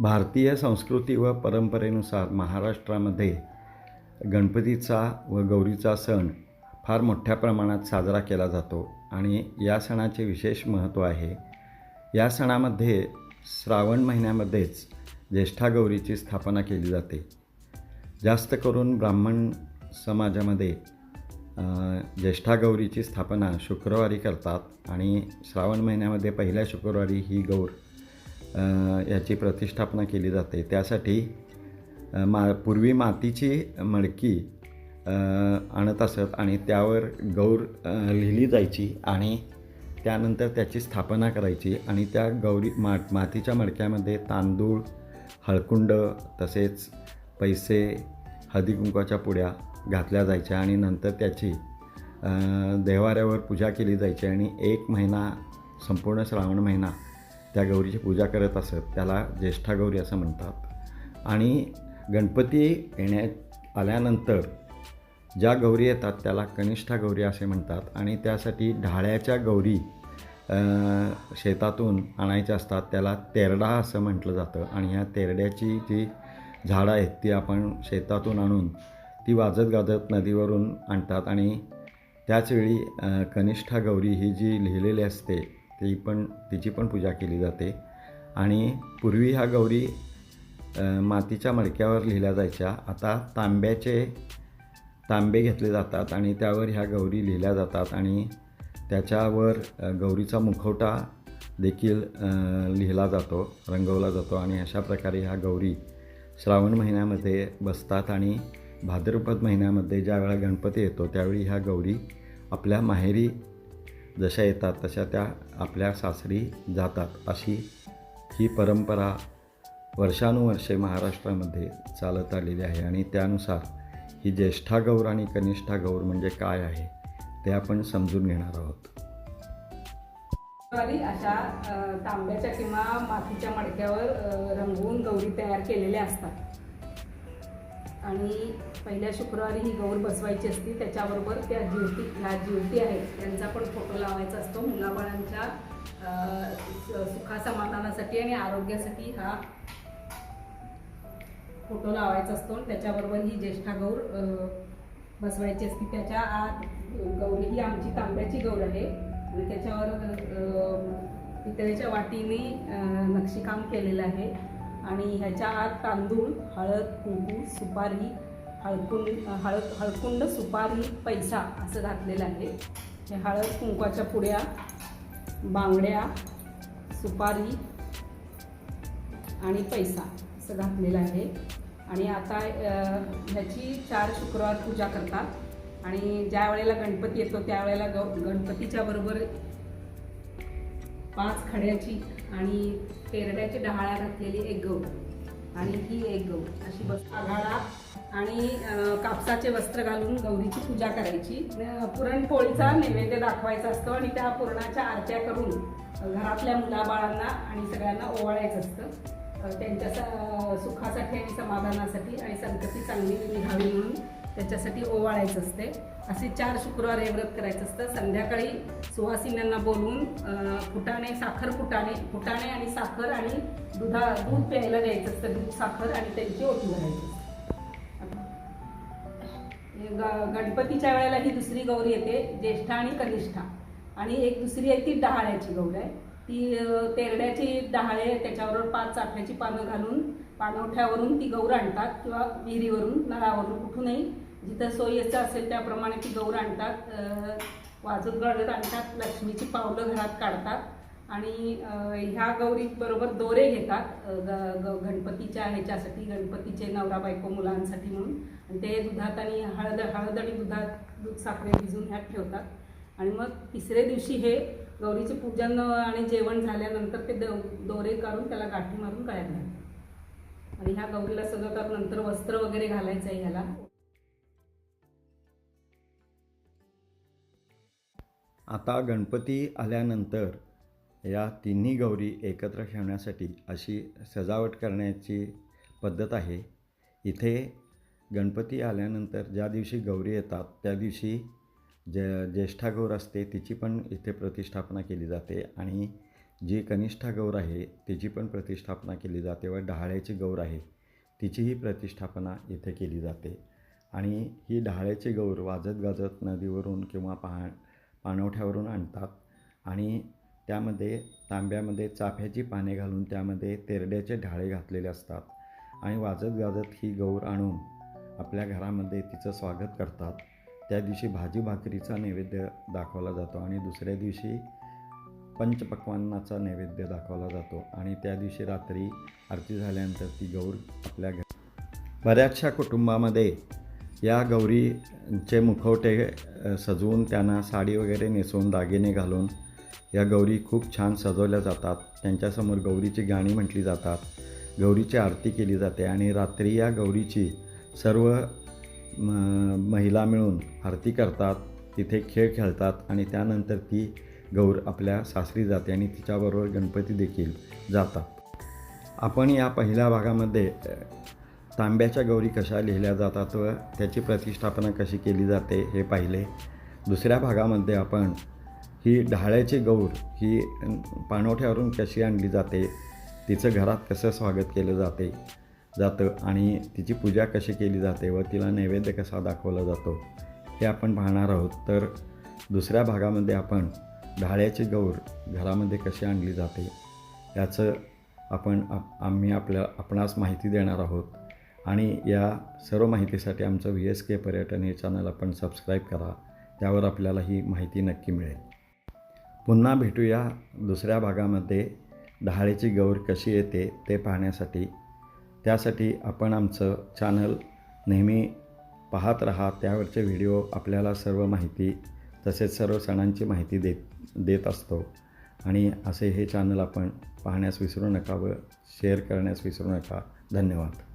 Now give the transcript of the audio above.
भारतीय संस्कृती व परंपरेनुसार महाराष्ट्रामध्ये गणपतीचा व गौरीचा सण फार मोठ्या प्रमाणात साजरा केला जातो आणि या सणाचे विशेष महत्त्व आहे. या सणामध्ये श्रावण महिन्यामध्येच ज्येष्ठा गौरीची स्थापना केली जाते. जास्त करून ब्राह्मण समाजामध्ये ज्येष्ठा गौरीची स्थापना शुक्रवारी करतात आणि श्रावण महिन्यामध्ये पहिल्या शुक्रवारी ही गौर याची प्रतिष्ठापना केली जाते. त्यासाठी मा पूर्वी मातीची मडकी आणत असत आणि त्यावर गौर लिहिली जायची आणि त्यानंतर त्याची स्थापना करायची आणि त्या गौरी मा मातीच्या मडक्यामध्ये तांदूळ हळकुंड तसेच पैसे हळदीकुंकवाच्या पुड्या घातल्या जायच्या आणि नंतर त्याची देवाऱ्यावर पूजा केली जायची आणि एक महिना संपूर्ण श्रावण महिना त्या गौरीची पूजा करत असत त्याला ज्येष्ठा गौरी असं म्हणतात. आणि गणपती येण्यात आल्यानंतर ज्या गौरी येतात त्याला कनिष्ठा गौरी असे म्हणतात. आणि त्यासाठी ढाळ्याच्या गौरी शेतातून आणायच्या असतात. त्याला तेरडा असं म्हटलं जातं. आणि ह्या तेरड्याची जी झाडं आहेत ती आपण शेतातून आणून ती वाजत गाजत नदीवरून आणतात. आणि त्याचवेळी कनिष्ठा गौरी ही जी लिहिलेली असते ती पण तिची पण पूजा केली जाते. आणि पूर्वी ह्या गौरी मातीच्या मडक्यावर लिहिल्या जायच्या. आता तांब्याचे तांबे घेतले जातात आणि त्यावर ह्या गौरी लिहिल्या जातात आणि त्याच्यावर गौरीचा मुखवटा देखील लिहिला जातो रंगवला जातो आणि अशा प्रकारे ह्या गौरी श्रावण महिन्यामध्ये बसतात आणि भाद्रपद महिन्यामध्ये ज्यावेळा गणपती येतो त्यावेळी ह्या गौरी आपल्या माहेरी जशा येतात तशा त्या आपल्या सासरी जातात. अशी ही परंपरा वर्षानुवर्षे महाराष्ट्रामध्ये चालत आलेली आहे आणि त्यानुसार ही ज्येष्ठा गौर आणि कनिष्ठा गौर म्हणजे काय आहे ते आपण समजून घेणार आहोत. अशा तांब्याच्या किंवा मातीच्या मडक्यावर रंगवून गौरी तयार केलेल्या असतात. आणि पहिल्या शुक्रवारी ही गौर बसवायची असती त्याच्याबरोबर त्या ज्योती ह्या ज्योती आहेत. त्यांचा पण फोटो लावायचा असतो. मुलाबाळांच्या सुखासमाधानासाठी आणि आरोग्यासाठी हा फोटो लावायचा असतो. आणि त्याच्याबरोबर ही ज्येष्ठा गौर बसवायची असती. त्याच्या आत गौरी ही आमची तांब्याची गौर आहे. आणि त्याच्यावर पितळेच्या वाटीने नक्षीकाम केलेलं आहे. आणि ह्याच्या आत तांदूळ हळद कुंकू सुपारी हळकुंड हळद हळकुंड सुपारी पैसा असं घातलेलं आहे. हे हळद कुंकवाच्या पुड्या बांगड्या सुपारी आणि पैसा असं घातलेलं आहे. आणि आता ह्याची चार शुक्रवार पूजा करतात. आणि ज्या वेळेला गणपती येतो त्यावेळेला ग गणपतीच्या बरोबर पाच खड्याची आणि तेरड्याची डहाळ्या घातलेली एक गौ आणि ही एक गौ अशी बस आघाडा आणि कापसाचे वस्त्र घालून गौरीची पूजा करायची. पुरणपोळीचा नैवेद्य दाखवायचा असतो आणि त्या पुरणाच्या आरत्या करून घरातल्या मुलाबाळांना आणि सगळ्यांना ओवाळायचं असतं. त्यांच्या स- सुखासाठी आणि समाधानासाठी आणि संतती चांगली निघावी म्हणून त्याच्यासाठी ओवाळायचं असते. असे चार शुक्रवार हे व्रत करायचं असतं. संध्याकाळी सुवासिन्यांना बोलवून फुटाणे साखर फुटाणे फुटाणे आणि साखर आणि दुधा दूध प्यायला द्यायचं असतं. दूध साखर आणि त्यांची ओटी भरायची गणपतीच्या वेळेला ही दुसरी गौरी येते ज्येष्ठा आणि कनिष्ठा. आणि एक दुसरी आहे ती डहाळ्याची गौर आहे. ती तेरड्याची डहाळे त्याच्यावर पाच चाफ्याची पानं घालून पाणवठ्यावरून ती गौर आणतात किंवा विहिरीवरून नळावरून कुठूनही. जिथं सोयीचं असेल त्याप्रमाणे ती गौर आणतात. वाजत गळत आणतात लक्ष्मीची पावलं घरात काढतात. आणि ह्या गौरी बरोबर दोरे घेतात गणपतीच्या ह्याच्यासाठी गणपतीचे नवरा बायको मुलांसाठी म्हणून. आणि ते दुधात आणि हळद हळद आणि दुधात दूध साखरे भिजून ह्यात ठेवतात. आणि मग तिसऱ्या दिवशी हे गौरीचे पूजन आणि जेवण झाल्यानंतर ते दोरे काढून त्याला गाठी मारून गळ्यात घालतात आणि ह्या गौरीला सगळं तर नंतर वस्त्र वगैरे घालायचं आहे ह्याला. आता गणपती आल्यानंतर या तिन्ही गौरी एकत्र ठेवण्यासाठी अशी सजावट करण्याची पद्धत आहे. इथे गणपती आल्यानंतर ज्या दिवशी गौरी येतात त्या दिवशी ज ज्येष्ठा गौर असते तिची पण इथे प्रतिष्ठापना केली जाते. आणि जी कनिष्ठा गौर आहे तिची पण प्रतिष्ठापना केली जाते व डहाळ्याची गौर आहे तिचीही प्रतिष्ठापना इथे केली जाते. आणि ही डहाळ्याची गौर वाजत गाजत नदीवरून किंवा पहा पाणवठ्यावरून आणतात. आणि त्यामध्ये तांब्यामध्ये चाफ्याची पाने घालून त्यामध्ये तेरड्याचे ढाळे घातलेले असतात आणि वाजत गाजत ही गौर आणून आपल्या घरामध्ये तिचं स्वागत करतात. त्या दिवशी भाजी भाकरीचा नैवेद्य दाखवला जातो आणि दुसऱ्या दिवशी पंचपक्वान्नाचा नैवेद्य दाखवला जातो आणि त्या दिवशी रात्री आरती झाल्यानंतर ती गौर आपल्या घ बऱ्याचशा कुटुंबामध्ये या गौरीचे मुखवटे सजवून त्यांना साडी वगैरे नेसून दागिने घालून या गौरी खूप छान सजवल्या जातात. त्यांच्यासमोर गौरीची गाणी म्हटली जातात. गौरीची आरती केली जाते आणि रात्री या गौरीची सर्व म- महिला मिळून आरती करतात. तिथे खेळ खेळतात आणि त्यानंतर ती गौर आपल्या सासरी जाते आणि तिच्याबरोबर गणपती देखील जातात. आपण या पहिल्या भागामध्ये तांब्याच्या गौरी कशा लिहिल्या जातात व त्याची प्रतिष्ठापना कशी केली जाते हे पाहिले. दुसऱ्या भागामध्ये आपण ही ढाळ्याची गौर ही पाणवठ्यावरून कशी आणली जाते तिचं घरात कसं स्वागत केलं जाते जातं आणि तिची पूजा कशी केली जाते व तिला नैवेद्य कसा दाखवला जातो हे आपण पाहणार आहोत. तर दुसऱ्या भागामध्ये आपण ढाळ्याची गौर घरामध्ये कशी आणली जाते याचं आपण आप आम्ही आपल्या आपणास माहिती देणार आहोत. आणि या सर्व माहितीसाठी आमचं व्ही एस के पर्यटन हे चॅनल आपण सबस्क्राईब करा त्यावर आपल्याला ही माहिती नक्की मिळेल. पुन्हा भेटूया दुसऱ्या भागामध्ये. डहाळीची गौर कशी येते ते पाहण्यासाठी. त्यासाठी आपण आमचं चॅनल नेहमी पाहत राहा. त्यावरचे व्हिडिओ आपल्याला सर्व माहिती तसेच सर्व सणांची माहिती देत देत असतो. आणि असे हे चॅनल आपण पाहण्यास विसरू नका व शेअर करण्यास विसरू नका. धन्यवाद.